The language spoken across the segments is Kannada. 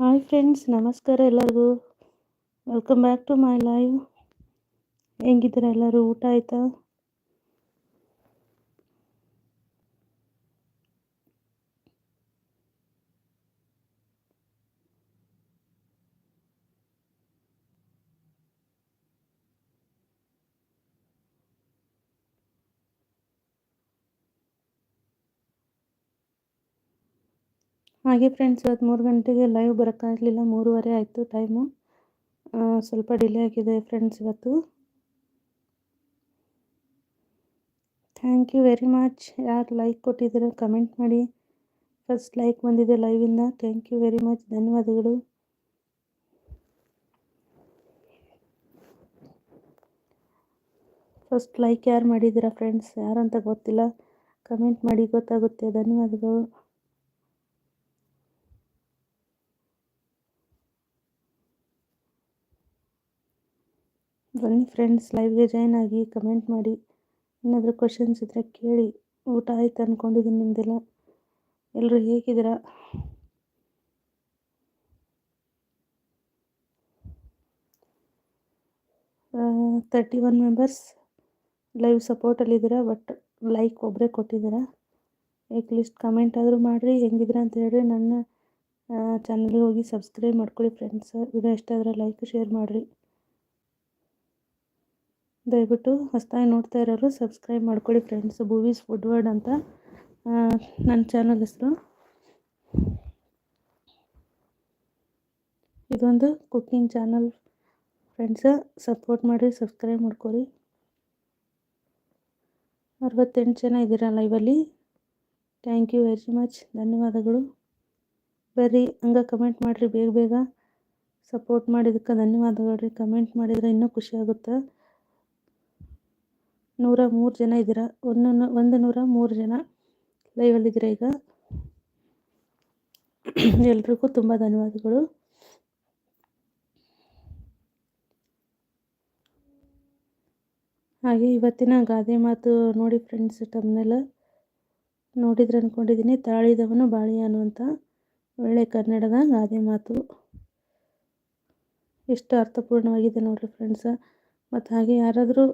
ಹಾಯ್ ಫ್ರೆಂಡ್ಸ್ ನಮಸ್ಕಾರ ಎಲ್ಲರಿಗೂ. Welcome back to my live ಹೆಂಗಿದ್ದೀರಾ ಎಲ್ಲರೂ? ಊಟ ಆಯಿತಾ? ಹಾಗೆ ಫ್ರೆಂಡ್ಸ್ ಇವತ್ತು ಮೂರು ಗಂಟೆಗೆ ಲೈವ್ ಬರೋಕ್ಕಾಗಲಿಲ್ಲ ಮೂರುವರೆ ಆಯಿತು ಟೈಮು ಸ್ವಲ್ಪ ಡಿಲೇ ಆಗಿದೆ ಫ್ರೆಂಡ್ಸ್ ಇವತ್ತು. ಥ್ಯಾಂಕ್ ಯು ವೆರಿ ಮಚ್ ಯಾರು ಲೈಕ್ ಕೊಟ್ಟಿದ್ದೀರ ಕಮೆಂಟ್ ಮಾಡಿ. ಫಸ್ಟ್ ಲೈಕ್ ಬಂದಿದೆ ಲೈವಿಂದ ಥ್ಯಾಂಕ್ ಯು ವೆರಿ ಮಚ್ ಧನ್ಯವಾದಗಳು. ಫಸ್ಟ್ ಲೈಕ್ ಯಾರು ಮಾಡಿದ್ದೀರಾ ಫ್ರೆಂಡ್ಸ್ ಯಾರಂತ ಗೊತ್ತಿಲ್ಲ. ಕಮೆಂಟ್ ಮಾಡಿ, ಗೊತ್ತಾಗುತ್ತೆ. ಧನ್ಯವಾದಗಳು. ಬನ್ನಿ ಫ್ರೆಂಡ್ಸ್ ಲೈವ್ಗೆ ಜಾಯ್ನ್ ಆಗಿ ಕಮೆಂಟ್ ಮಾಡಿ. ಏನಾದರೂ ಕ್ವಶನ್ಸ್ ಇದ್ದರೆ ಕೇಳಿ. ಊಟ ಆಯ್ತು ಅಂದ್ಕೊಂಡಿದ್ದೀನಿ ನಿಮ್ಮದೆಲ್ಲ ಎಲ್ಲರೂ ಹೇಗಿದ್ದೀರಾ? ತರ್ಟಿ ಒನ್ ಮೆಂಬರ್ಸ್ ಲೈವ್ ಸಪೋರ್ಟಲ್ಲಿದ್ದೀರಾ ಬಟ್ ಲೈಕ್ ಒಬ್ಬರೇ ಕೊಟ್ಟಿದ್ದೀರಾ? ಲಿಸ್ಟ್ ಕಮೆಂಟ್ ಆದರೂ ಮಾಡಿರಿ. ಹೆಂಗಿದ್ದೀರಾ ಅಂತ ಹೇಳ್ರಿ. ನನ್ನ ಚಾನಲ್ಗೆ ಹೋಗಿ ಸಬ್ಸ್ಕ್ರೈಬ್ ಮಾಡ್ಕೊಳ್ಳಿ ಫ್ರೆಂಡ್ಸ್ ವಿಡಿಯೋ ಇಷ್ಟ ಆದರೆ ಲೈಕ್ ಶೇರ್ ಮಾಡಿರಿ. ದಯವಿಟ್ಟು ಹೊಸದಾಗಿ ನೋಡ್ತಾ ಇರೋರು ಸಬ್ಸ್ಕ್ರೈಬ್ ಮಾಡ್ಕೊಳ್ಳಿ ಫ್ರೆಂಡ್ಸ್ ಬೂವೀಸ್ ಫುಡ್ ವರ್ಡ್ ಅಂತ. ನನ್ನ ಚಾನಲ್ ಹೆಸರು ಇದೊಂದು ಕುಕ್ಕಿಂಗ್ ಚಾನಲ್ ಫ್ರೆಂಡ್ಸ ಸಪೋರ್ಟ್ ಮಾಡಿ ಸಬ್ಸ್ಕ್ರೈಬ್ ಮಾಡ್ಕೊರಿ ಅರವತ್ತೆಂಟು ಜನ ಇದ್ದೀರಾ ಲೈವಲ್ಲಿ ಥ್ಯಾಂಕ್ ಯು ವೆರಿ ಮಚ್ ಧನ್ಯವಾದಗಳು. ಬರ್ರಿ, ಹಂಗೆ ಕಮೆಂಟ್ ಮಾಡಿರಿ, ಬೇಗ ಬೇಗ ಸಪೋರ್ಟ್ ಮಾಡಿದ್ದಕ್ಕೆ ಧನ್ಯವಾದಗಳು ರೀ. ಕಮೆಂಟ್ ಮಾಡಿದರೆ ಇನ್ನೂ ಖುಷಿ ಆಗುತ್ತೆ. ನೂರ ಮೂರು ಜನ ಇದ್ದೀರಾ? ಒಂದು ಒಂದು ನೂರ ಮೂರು ಜನ ಲೈವಲ್ಲಿದ್ದೀರಾ ಈಗ? ಎಲ್ರಿಗೂ ತುಂಬ ಧನ್ಯವಾದಗಳು. ಹಾಗೆ ಇವತ್ತಿನ ಗಾದೆ ಮಾತು ನೋಡಿ ಫ್ರೆಂಡ್ಸ್ ತಮ್ಮನೆಲ್ಲ ನೋಡಿದ್ರೆ ಅಂದ್ಕೊಂಡಿದ್ದೀನಿ ತಾಳಿದವನು ಬಾಳಿಯ ಅನ್ನುವಂಥ ಒಳ್ಳೆ ಕನ್ನಡದ ಗಾದೆ ಮಾತು. ಎಷ್ಟು ಅರ್ಥಪೂರ್ಣವಾಗಿದೆ ನೋಡಿರಿ ಫ್ರೆಂಡ್ಸ ಮತ್ತು ಹಾಗೆ ಯಾರಾದರೂ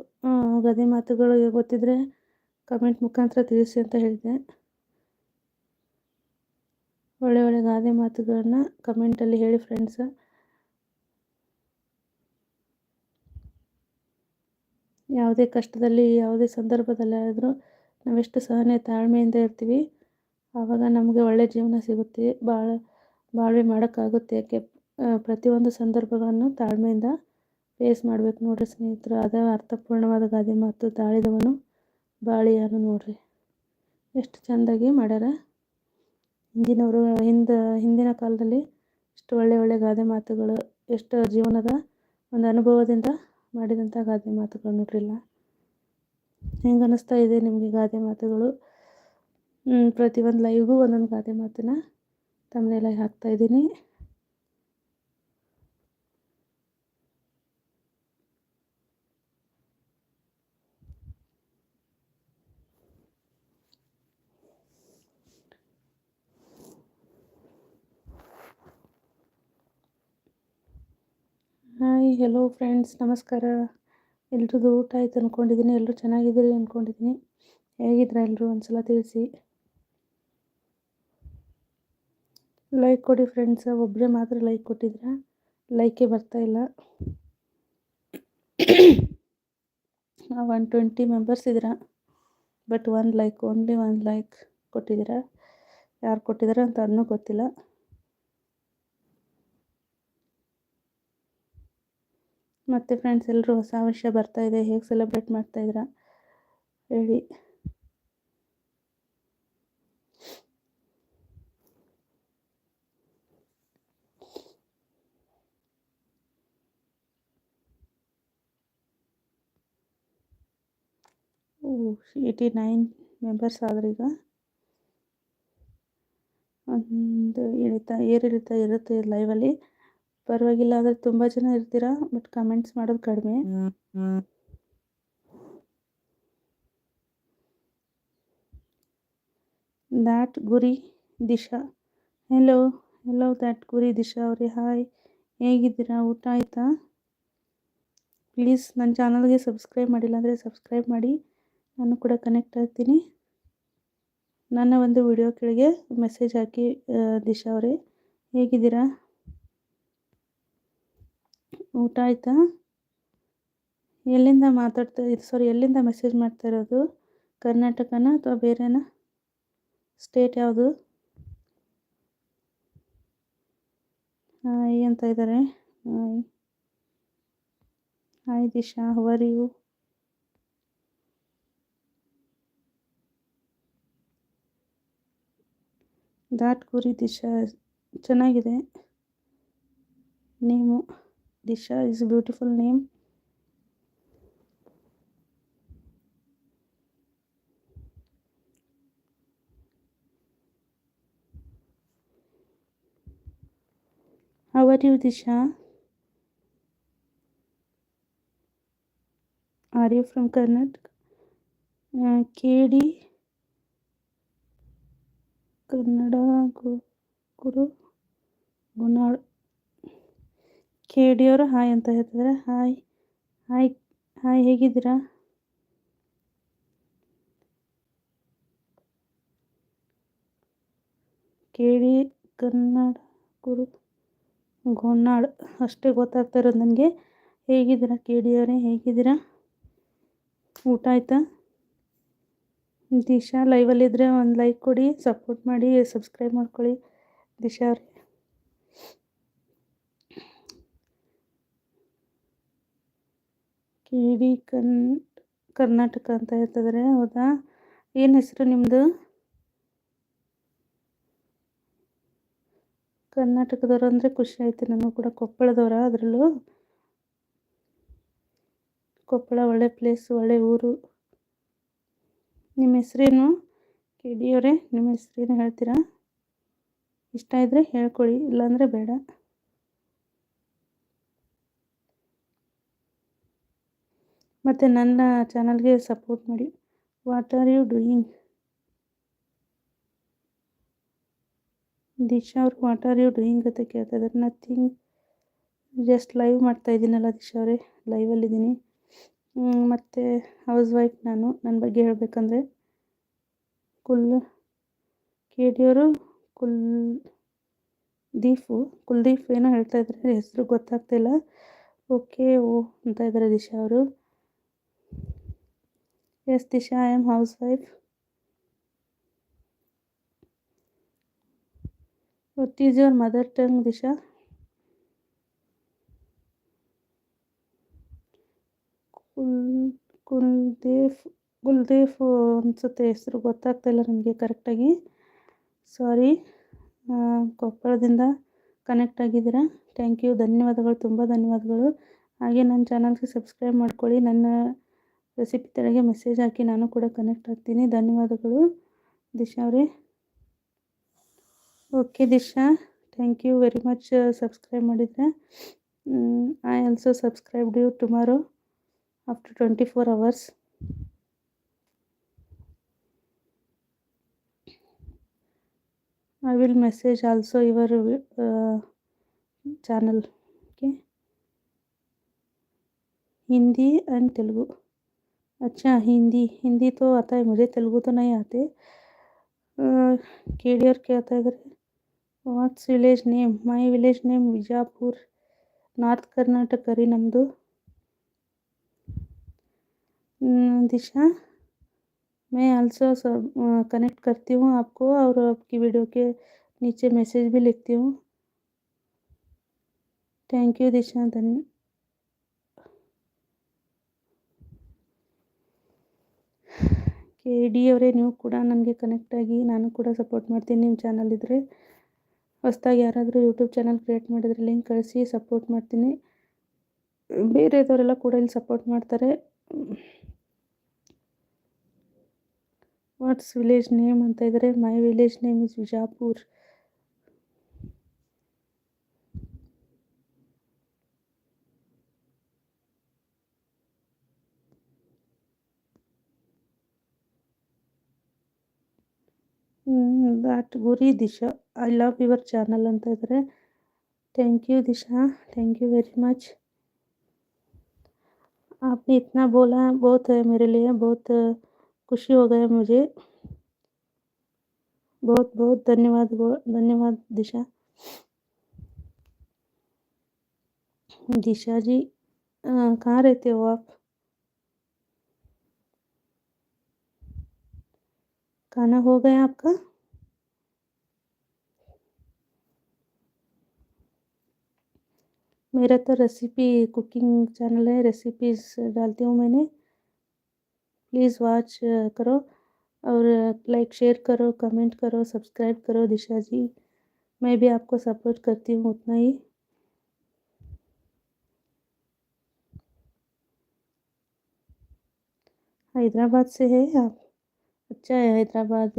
ಗಾದೆ ಮಾತುಗಳು ಗೊತ್ತಿದ್ದರೆ ಕಮೆಂಟ್ ಮುಖಾಂತರ ತಿಳಿಸಿ ಅಂತ ಹೇಳಿದೆ ಒಳ್ಳೆ ಒಳ್ಳೆ ಗಾದೆ ಮಾತುಗಳನ್ನ ಕಮೆಂಟಲ್ಲಿ ಹೇಳಿ ಫ್ರೆಂಡ್ಸ ಯಾವುದೇ ಕಷ್ಟದಲ್ಲಿ, ಯಾವುದೇ ಸಂದರ್ಭದಲ್ಲಿ ಆದರೂ ನಾವೆಷ್ಟು ಸಹನೆ ತಾಳ್ಮೆಯಿಂದ ಇರ್ತೀವಿ, ಆವಾಗ ನಮಗೆ ಒಳ್ಳೆ ಜೀವನ ಸಿಗುತ್ತೆ. ಭಾಳ ಬಾಳ್ವೆ ಮಾಡೋಕ್ಕಾಗುತ್ತೆ. ಯಾಕೆ ಪ್ರತಿಯೊಂದು ಸಂದರ್ಭಗಳನ್ನು ತಾಳ್ಮೆಯಿಂದ ಫೇಸ್ ಮಾಡ್ಬೇಕು ನೋಡ್ರಿ ಸ್ನೇಹಿತರು. ಅದ ಅರ್ಥಪೂರ್ಣವಾದ ಗಾದೆ ಮಾತು ತಾಳಿದವನು ಬಾಳಿಯಾನು ನೋಡ್ರಿ. ಎಷ್ಟು ಚೆಂದಾಗಿ ಮಾಡ್ಯಾರ. ಹಿಂದಿನವರು, ಹಿಂದ, ಹಿಂದಿನ ಕಾಲದಲ್ಲಿ ಎಷ್ಟು ಒಳ್ಳೆ ಒಳ್ಳೆ ಗಾದೆ ಮಾತುಗಳು, ಎಷ್ಟು ಜೀವನದ ಒಂದು ಅನುಭವದಿಂದ ಮಾಡಿದಂಥ ಗಾದೆ ಮಾತುಗಳು ನೋಡ್ರಿಲ್ಲ ಹೆಂಗೆ ಅನ್ನಿಸ್ತಾ ಇದೆ ನಿಮಗೆ ಗಾದೆ ಮಾತುಗಳು? ಪ್ರತಿಯೊಂದು ಲೈವ್ಗೂ ಒಂದೊಂದು ಗಾದೆ ಮಾತನ್ನ ತಮ್ಮನೆಲ್ಲ ಹಾಕ್ತಾಯಿದ್ದೀನಿ ಹೆಲೋ ಫ್ರೆಂಡ್ಸ್ ನಮಸ್ಕಾರ. ಎಲ್ರಿಗೂ ಊಟ ಆಯ್ತು ಅಂದ್ಕೊಂಡಿದ್ದೀನಿ ಎಲ್ಲರೂ ಚೆನ್ನಾಗಿದ್ದೀರಿ ಅಂದ್ಕೊಂಡಿದ್ದೀನಿ ಹೇಗಿದ್ರ ಎಲ್ಲರೂ ಒಂದ್ಸಲ ತಿಳಿಸಿ. ಲೈಕ್ ಕೊಡಿ ಫ್ರೆಂಡ್ಸ್ ಒಬ್ಬರೇ ಮಾತ್ರ ಲೈಕ್ ಕೊಟ್ಟಿದ್ರ? ಲೈಕೇ ಬರ್ತಾ ಇಲ್ಲ. ಒನ್ ಟ್ವೆಂಟಿ ಮೆಂಬರ್ಸ್ ಇದ್ದೀರ? But one like only one like ಕೊಟ್ಟಿದ್ದೀರಾ? ಯಾರು ಕೊಟ್ಟಿದ್ದಾರೆ ಅಂತ ಅದನ್ನೂ ಗೊತ್ತಿಲ್ಲ. ಮತ್ತು ಫ್ರೆಂಡ್ಸ್ ಎಲ್ಲರೂ ಹೊಸ ವರ್ಷ ಇದೆ, ಹೇಗೆ ಸೆಲೆಬ್ರೇಟ್ ಮಾಡ್ತಾಯಿದ್ದೀರಾ ಹೇಳಿ. ಏಯ್ಟಿ ನೈನ್ ಮೆಂಬರ್ಸ್ ಆದ್ರೆ ಈಗ. ಒಂದು ಇಳಿತ ಏರಿಳಿತ ಇರುತ್ತೆ ಲೈವಲ್ಲಿ ಪರವಾಗಿಲ್ಲ ಆದರೆ ತುಂಬ ಜನ ಇರ್ತೀರಾ? ಬಟ್ ಕಮೆಂಟ್ಸ್ ಮಾಡೋದು ಕಡಿಮೆ. ದಾಟ್ ಗುರಿ ದಿಶಾ. ಹೆಲೋ ಹೆಲೋ ದ್ಯಾಟ್ ಗುರಿ ದಿಶಾ ಅವರೇ. ಹಾಯ್ ಹೇಗಿದ್ದೀರಾ? ಊಟ ಆಯಿತಾ? ಪ್ಲೀಸ್ ನನ್ನ ಚಾನಲ್ಗೆ ಸಬ್ಸ್ಕ್ರೈಬ್ ಮಾಡಿಲ್ಲ ಅಂದರೆ ಸಬ್ಸ್ಕ್ರೈಬ್ ಮಾಡಿ. ನಾನು ಕೂಡ ಕನೆಕ್ಟ್ ಆಗ್ತೀನಿ. ನನ್ನ ಒಂದು ವಿಡಿಯೋ ಕೆಳಗೆ ಮೆಸೇಜ್ ಹಾಕಿ ದಿಶಾ ಅವರೇ. ಹೇಗಿದ್ದೀರಾ? ಊಟ ಆಯಿತಾ? ಎಲ್ಲಿಂದ ಮಾತಾಡ್ತಾ ಸಾರಿ ಎಲ್ಲಿಂದ ಮೆಸೇಜ್ ಮಾಡ್ತಾ ಇರೋದು? ಕರ್ನಾಟಕನ ಅಥವಾ ಬೇರೆನಾ? ಸ್ಟೇಟ್ ಯಾವುದು? ಹಾಯ್ ಅಂತ ಇದ್ದಾರೆ ಹಾಯ್. ಹಾಯ್ ದಿಶಾ ಯು ದಾಟ್ ಕುರಿ ದಿಶಾ, ಚೆನ್ನಾಗಿದೆ. Name Disha is a beautiful name. How are you, Disha? Are you from Karnataka? Uh, KD Kannada Guru Gunar K D ಅವರು ಹಾಯ್ ಅಂತ ಹೇಳ್ತಿದ್ದಾರೆ ಹಾಯ್ ಹಾಯ್ ಹಾಯ್ ಹೇಗಿದ್ದೀರಾ? ಕೆ ಡಿ ಕನ್ನಡ ಗುರು ಗೋನಾಳ್ ಅಷ್ಟೇ ಗೊತ್ತಾಗ್ತಾ ಇರೋದು ನನಗೆ. ಹೇಗಿದ್ದೀರಾ ಕೆ ಅವರೇ ಹೇಗಿದ್ದೀರಾ? ಊಟ ಆಯಿತಾ? ದಿಶಾ ಲೈವಲ್ಲಿದ್ದರೆ ಒಂದು ಲೈಕ್ ಕೊಡಿ ಸಪೋರ್ಟ್ ಮಾಡಿ ಸಬ್ಸ್ಕ್ರೈಬ್ ಮಾಡ್ಕೊಳ್ಳಿ. ದಿಶಾ ಅವರೇ. ಕೆ ಡಿ ಕನ್ ಕರ್ನಾಟಕ ಅಂತ ಹೇಳ್ತಿದ್ರೆ, ಹೌದಾ? ಏನು ಹೆಸರು ನಿಮ್ಮದು ಕರ್ನಾಟಕದವರು ಅಂದರೆ ಖುಷಿ ಆಯಿತು ನನಗೂ ಕೂಡ ಕೊಪ್ಪಳದವರ ಅದರಲ್ಲೂ. ಕೊಪ್ಪಳ ಒಳ್ಳೆ ಪ್ಲೇಸ್ ಒಳ್ಳೆ ಊರು. ನಿಮ್ಮ ಹೆಸರೇನು? ಕೆ ಡಿ ಅವರೇ ನಿಮ್ಮ ಹೆಸರೇನು ಹೇಳ್ತೀರಾ? ಇಷ್ಟ ಇದ್ದರೆ ಹೇಳ್ಕೊಳ್ಳಿ, ಇಲ್ಲಾಂದರೆ ಬೇಡ. ಮತ್ತು ನನ್ನ ಚಾನಲ್ಗೆ ಸಪೋರ್ಟ್ ಮಾಡಿ. What are you doing Disha ಅವ್ರಿಗೆ ವಾಟ್ ಆರ್ ಯು ಡೂಯಿಂಗ್ ಅಂತ ಕೇಳ್ತಾ ಇದ್ದಾರೆ ನಥಿಂಗ್ ಜಸ್ಟ್ ಲೈವ್ ಮಾಡ್ತಾ ಇದ್ದೀನಲ್ಲ ದಿಶಾ ಅವರೇ. ಲೈವಲ್ಲಿದ್ದೀನಿ ಮತ್ತು ಹೌಸ್ ವೈಫ್ ನಾನು ನನ್ನ ಬಗ್ಗೆ ಹೇಳಬೇಕಂದ್ರೆ ಕುಲ್ ಕೆ ಡಿ ಅವರು, ಕುಲ್ ದೀಫು ಕುಲ್ದೀಫ್ ಏನೋ ಹೇಳ್ತಾ ಇದ್ದಾರೆ ಹೆಸರು ಗೊತ್ತಾಗ್ತಿಲ್ಲ ಓಕೆ ಓ ಅಂತ ಇದ್ದಾರೆ ದಿಶಾ ಅವರು. Disha I am housewife. What is your mother Disha Kul, Kuldev Kuldev ಅನಿಸುತ್ತೆ, ಹೆಸರು ಗೊತ್ತಾಗ್ತಾಯಿಲ್ಲ ನನಗೆ ಕರೆಕ್ಟಾಗಿ ಸಾರಿ ಕೊಪ್ಪಳದಿಂದ ಕನೆಕ್ಟ್ ಆಗಿದ್ದೀರಾ? ಥ್ಯಾಂಕ್ ಯು ಧನ್ಯವಾದಗಳು, ತುಂಬ ಧನ್ಯವಾದಗಳು. ಹಾಗೆ ನನ್ನ ಚಾನಲ್ಗೆ ಸಬ್ಸ್ಕ್ರೈಬ್ ಮಾಡ್ಕೊಳ್ಳಿ. ನನ್ನ ರೆಸಿಪಿ ತಡೆಗೆ ಮೆಸೇಜ್ ಹಾಕಿ ನಾನು ಕೂಡ ಕನೆಕ್ಟ್ ಆಗ್ತೀನಿ ಧನ್ಯವಾದಗಳು ದಿಶಾ ಅವರೇ okay Disha thank you very much subscribe ಮಾಡಿದ್ರೆ I also subscribe you tomorrow after twenty four hours I will message also your channel okay Hindi and Telugu अच्छा हिंदी हिंदी तो आता है मुझे तेलुगु तो नहीं आते के डी आर क्या आता है इधर what's village name my village name Vijapur north Karnataka ರೀ ನಮ್ಮದು दिशा मैं आल्सो सब कनेक्ट करती हूँ आपको और आपकी वीडियो के नीचे मैसेज भी लिखती हूँ thank you Disha Dhanya K D ಅವರೇ, ನೀವು ಕೂಡ ನನಗೆ ಕನೆಕ್ಟ್ ಆಗಿ ನಾನು ಕೂಡ ಸಪೋರ್ಟ್ ಮಾಡ್ತೀನಿ ನಿಮ್ಮ ಚಾನಲ್ ಇದ್ದರೆ ಹೊಸದಾಗಿ ಯಾರಾದರೂ ಯೂಟ್ಯೂಬ್ ಚಾನಲ್ ಕ್ರಿಯೇಟ್ ಮಾಡಿದರೆ ಲಿಂಕ್ ಕಳಿಸಿ ಸಪೋರ್ಟ್ ಮಾಡ್ತೀನಿ. ಬೇರೆದವರೆಲ್ಲ ಕೂಡ ಇಲ್ಲಿ ಸಪೋರ್ಟ್ ಮಾಡ್ತಾರೆ. ವಾಟ್ಸ್ ವಿಲೇಜ್ ನೇಮ್ ಅಂತ ಇದ್ದಾರೆ my village name is Vijapur ದಾಟ್ ಗುರಿ Disha I love your channel ಅಂತ ಇದ್ದಾರೆ thank you Disha thank you very much आपने इतना बोला बहुत है मेरे लिए बहुत खुशी हो गया मुझे बहुत बहुत धन्यवाद बो- धन्यवाद दिशा दिशा जी अ, कहाँ रहते हो आप खाना हो गया आपका मेरा तो रेसिपी कुकिंग चैनल है रेसिपीज़ डालती हूँ मैंने। प्लीज़ वॉच करो और लाइक शेयर करो कमेंट करो सब्सक्राइब करो दिशा जी। मैं भी आपको सपोर्ट करती हूँ उतना ही। हैदराबाद से है आप? अच्छा है हैदराबाद।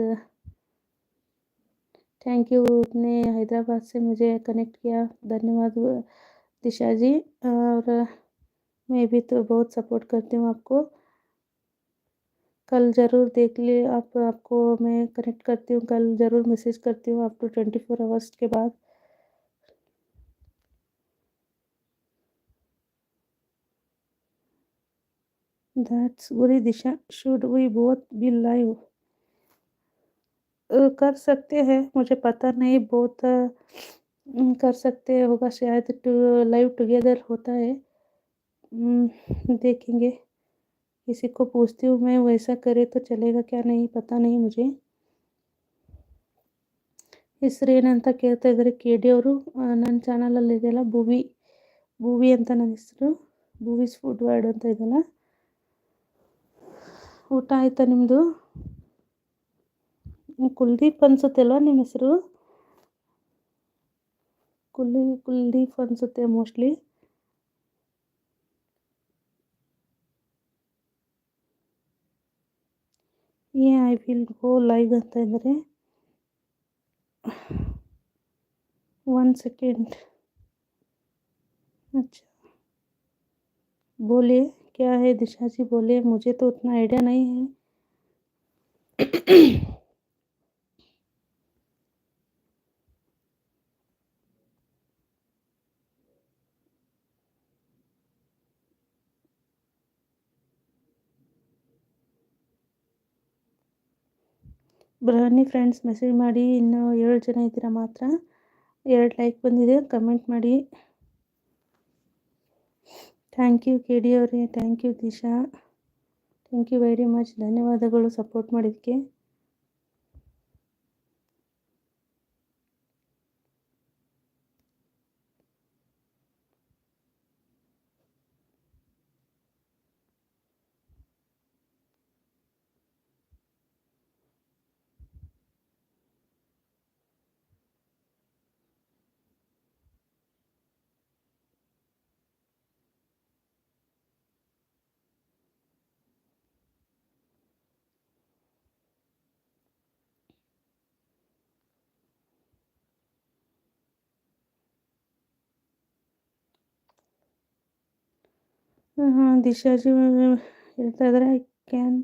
थैंक यू आपने हैदराबाद से मुझे कनेक्ट किया। धन्यवाद दिशा जी, और मैं भी तो बहुत सपोर्ट करती हूँ आपको। कल ज़रूर देख लिए आप, आपको मैं कनेक्ट करती हूँ, कल ज़रूर मैसेज करती हूँ आप टू ट्वेंटी फोर आवर्स के बाद। दैट्स बुरी Disha should we both be live कर सकते हैं, मुझे पता नहीं, बहुत कर सकते होगा शायद टू लाइव टुगेदर होता है अम, देखेंगे किसी को पूछती हूँ मैं वैसा करे तो चलेगा क्या नहीं पता नहीं मुझे ಹೆಸರು ಏನಂತ ಕೇಳ್ತಾ ಇದ್ದಾರೆ ಕೆ ಡಿ ಅವರು ನನ್ನ ಚಾನಲಲ್ಲಿ ಇದೆಯಲ್ಲ ಭೂವಿ ಭೂವಿ ಅಂತ ನನ್ನ ಹೆಸರು ಭೂವಿಸ್ ಫುಡ್ ವರ್ಡ್ ಅಂತ ಇದೆಯಲ್ಲ ಊಟ ಆಯಿತಾ ನಿಮ್ಮದು ಕುಲ್ದೀಪ್ ಅನ್ಸುತ್ತೆ ಅಲ್ವಾ ನಿಮ್ಮ ಹೆಸರು ಕುಲ್ಲಿ ಕುಲ್ದೀಪ್ ಅನಿಸುತ್ತೆ ಮೋಸ್ಟ್ಲಿ ಏ ಐ ವಿಲ್ ಗೋ ಲೈವ್ ಅಂತ ಇದ್ದಾರೆ वन सेकेंड अच्छा बोलिए क्या है दिशा जी बोलिए मुझे तो उतना आइडिया नहीं है ಬನ್ನಿ ಫ್ರೆಂಡ್ಸ್ ಮೆಸೇಜ್ ಮಾಡಿ, ಇನ್ನೂ ಏಳು ಜನ ಇದ್ದೀರಾ ಮಾತ್ರ. ಎರಡು ಲೈಕ್ ಬಂದಿದೆ ಕಮೆಂಟ್ ಮಾಡಿ. ಥ್ಯಾಂಕ್ ಯು ಕೆ ಡಿ ಅವರೇ thank you Disha. Thank you very much ಧನ್ಯವಾದಗಳು ಸಪೋರ್ಟ್ हाँ दिशा जी लग रहा है can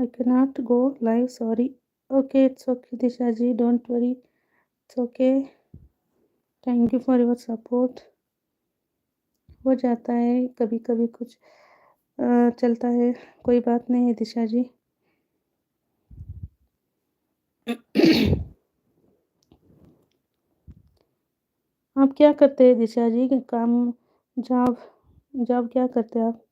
I can not go live sorry okay it's okay Disha ji don't worry it's okay thank you for your support हो जाता है कभी कभी कुछ uh, चलता है, कोई बात नहीं है दिशा जी आप क्या करते हैं दिशा जी काम जॉब जॉब क्या करते आप?